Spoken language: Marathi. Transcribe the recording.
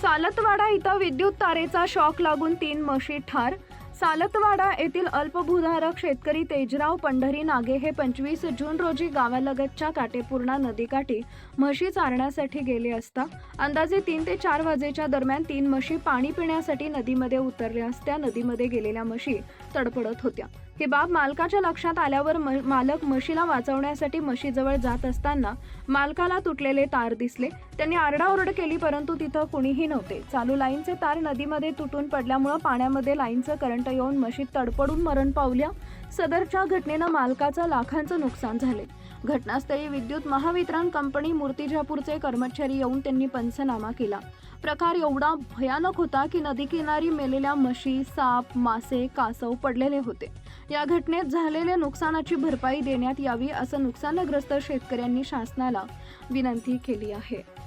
सालतवाडा इथं विद्युत तारेचा शॉक लागून तीन म्हशी ठार. सालतवाडा येथील अल्पभूधारक शेतकरी तेजराव पंढरी नागे हे पंचवीस जून रोजी गावालगतच्या काटेपूर्णा नदीकाठी म्हशी चारण्यासाठी गेले असता अंदाजे तीन ते चार वाजेच्या दरम्यान तीन म्हशी पाणी पिण्यासाठी नदीमध्ये उतरल्या असत्या नदीमध्ये गेलेल्या म्हशी तडपडत होत्या. ही बाब मालकाच्या लक्षात आल्यावर म- मालक म्हशीला वाचवण्यासाठी म्हशीजवळ जात असताना मालकाला तुटलेले तार दिसले. त्यांनी आरडाओरड केली परंतु तिथं कुणीही नव्हते. चालू लाईनचे तार नदीमध्ये तुटून पडल्यामुळं पाण्यामध्ये लाईनचं करंट येऊन म्हशी तडपडून मरण पावल्या. सदरच्या घटनेनं मालकाचं लाखांचं नुकसान झाले. घटनास्थळी विद्युत महावितरण कंपनी मूर्तिजापूरचे कर्मचारी येऊन त्यांनी पंचनामा केला. प्रकार एवढा भयानक होता की नदीकिनारी मेलेल्या म्हशी साप मासे कासव पडलेले होते. या घटनेत झालेल्या नुकसानाची भरपाई देण्यात यावी असं नुकसानग्रस्त शेतकऱ्यांनी शासनाला विनंती केली आहे.